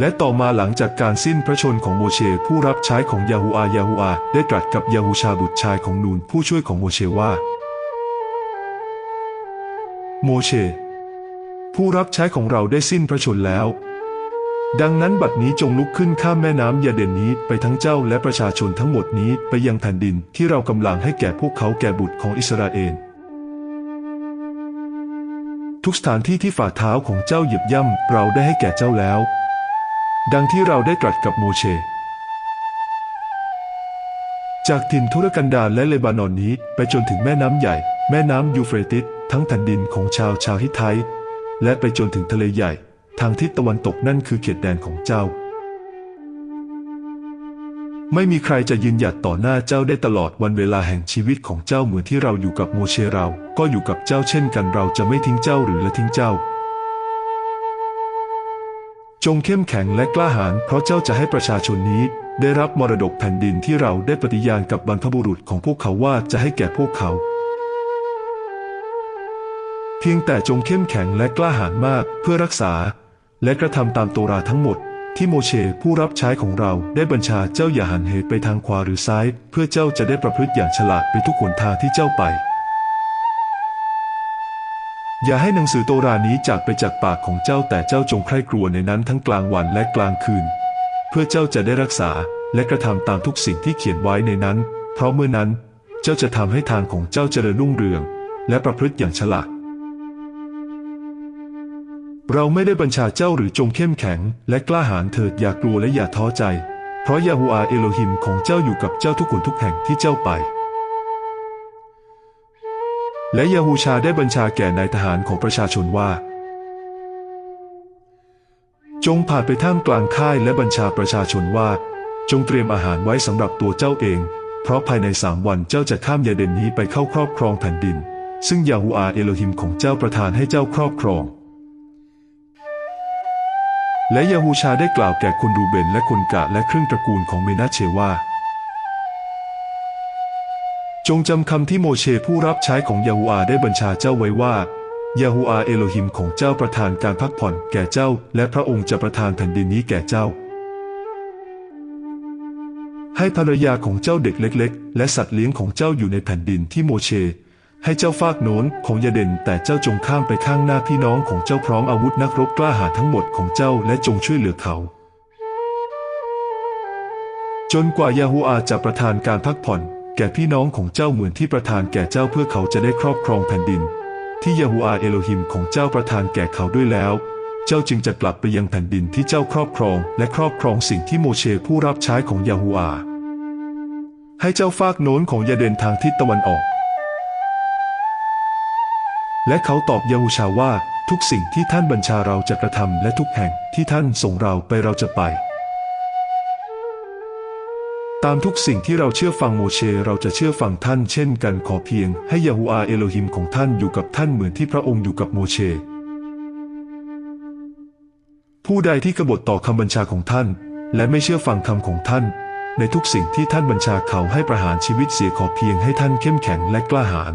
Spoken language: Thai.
และต่อมาหลังจากการสิ้นพระชนของโมเช ผู้รับใช้ของยาฮูอายาฮูอาได้ตรัสกับยาฮูชาบุตรชายของนูนผู้ช่วยของโมเชว่า โมเช ผู้รับใช้ของเราได้สิ้นพระชนแล้ว ดังนั้นบัดนี้จงลุกขึ้นข้ามแม่น้ำยาเด่นนี้ไปทั้งเจ้าและประชาชนทั้งหมดนี้ไปยังแผ่นดินที่เรากำลังให้แก่พวกเขาแก่บุตรของอิสราเอลทุกสถานที่ที่ฝ่าเท้าของเจ้าเหยียบย่ำเราได้ให้แก่เจ้าแล้ว ดังที่เราได้ตรัสกับโมเช จากถิ่นทุรกันดารและเลบานอนนี้ ไปจนถึงแม่น้ำใหญ่ แม่น้ำยูเฟรติสทั้งแผ่นดินของชาวชาวฮิตไทและไปจนถึงทะเลใหญ่ ทางทิศตะวันตกนั่นคือเขตแดนของเจ้า ไม่มีใครจะยืนหยัดต่อหน้าเจ้าได้ตลอดวันเวลาแห่งชีวิตของเจ้าเหมือนที่เราอยู่กับโมเชเรา ก็อยู่กับเจ้าเช่นกันเราจะไม่ทิ้งเจ้าหรือละทิ้งเจ้า จงเข้มแข็งและกล้าหาญเพราะเจ้าจะให้ประชาชนนี้ ได้รับมรดกแผ่นดินที่เราได้ปฏิญาณกับบรรพบุรุษของพวกเขาว่าจะให้แก่พวกเขา เพียงแต่จงเข้มแข็งและกล้าหาญมากเพื่อรักษา และกระทำตามโตราทั้งหมด ที่โมเชผู้รับใช้ของเราได้บัญชาเจ้าอย่าหันเหไปทางขวาหรือซ้าย เพื่อเจ้าจะได้ประพฤติอย่างฉลาดไปทุกหนทางที่เจ้าไป อย่าให้หนังสือโตรานี้จากไปจากปากของเจ้าแต่เจ้าจงใคร่ครวญในนั้นทั้งกลางวันและกลางคืน เพื่อเจ้าจะได้รักษาและกระทำตามทุกสิ่งที่เขียนไว้ในนั้น เพราะเมื่อนั้น เจ้าจะทำให้ทางของเจ้าเจริญรุ่งเรือง และประพฤติอย่างฉลาด เราไม่ได้บัญชาเจ้าหรือจงเข้มแข็ง และกล้าหาญเถิดอย่ากลัวและอย่าท้อใจ เพราะยาฮูอาเอโลฮิมของเจ้าอยู่กับเจ้าทุกคนทุกแห่งที่เจ้าไป และยาฮูชาได้บัญชาแก่นายทหารของประชาชนว่า จงผ่านไปท่ามกลางค่ายและบัญชาประชาชนว่า จงเตรียมอาหารไว้สำหรับตัวเจ้าเอง เพราะภายในสามวันเจ้าจะข้ามยาเดนนี้ไปเข้าครอบครองแผ่นดิน ซึ่งยาฮูอาเอโลฮิมของเจ้าประทานให้เจ้าครอบครอง และยาฮูชาได้กล่าวแก่คนรูเบนและคนกะและครึ่งตระกูลของเมนาเชว่า จงจำคำที่โมเชผู้รับใช้ของยาฮูอาได้บัญชาเจ้าไว้ว่ายาฮูอาเอโลฮิมของเจ้าประทานการพักผ่อนแก่เจ้า และพระองค์จะประทานแผ่นดินนี้แก่เจ้า ให้ภรรยาของเจ้าเด็กเล็ก ๆ และสัตว์เลี้ยงของเจ้าอยู่ในแผ่นดินที่โมเช ให้เจ้าฟากโน้นของยาเด่นแต่เจ้าจงข้ามไปข้างหน้าพี่น้องของเจ้าพร้อมอาวุธนักรบกล้าหาญทั้งหมดของเจ้าและจงช่วยเหลือเขา จนกว่ายาฮูอาจะประทานการพักผ่อน แก่พี่น้องของเจ้าเหมือนที่ประทานแก่เจ้าเพื่อเขาจะได้ครอบครองแผ่นดิน ที่ยาฮูอาเอโลฮิมของเจ้าประทานแก่เขาด้วยแล้ว เจ้าจึงจะกลับไปยังแผ่นดินที่เจ้าครอบครองและครอบครองสิ่งที่โมเชผู้รับใช้ของยาฮูอาให้เจ้าฟากโน้นของยาเดนทางทิศตะวันออก และเขาตอบยาฮูชาว่าทุกสิ่งที่ท่านบัญชาเราจะกระทำและทุกแห่งที่ท่านส่งเราไปเราจะไป ตามทุกสิ่งที่เราเชื่อฟังโมเชเราจะเชื่อฟังท่านเช่นกันขอเพียงให้ยาฮูอาเอโลฮิมของท่านอยู่กับท่านเหมือนที่พระองค์อยู่กับโมเช ผู้ใดที่กบฏต่อคำบัญชาของท่าน และไม่เชื่อฟังคำของท่าน ในทุกสิ่งที่ท่านบัญชาเขาให้ประหารชีวิตเสียขอเพียงให้ท่านเข้มแข็งและกล้าหาญ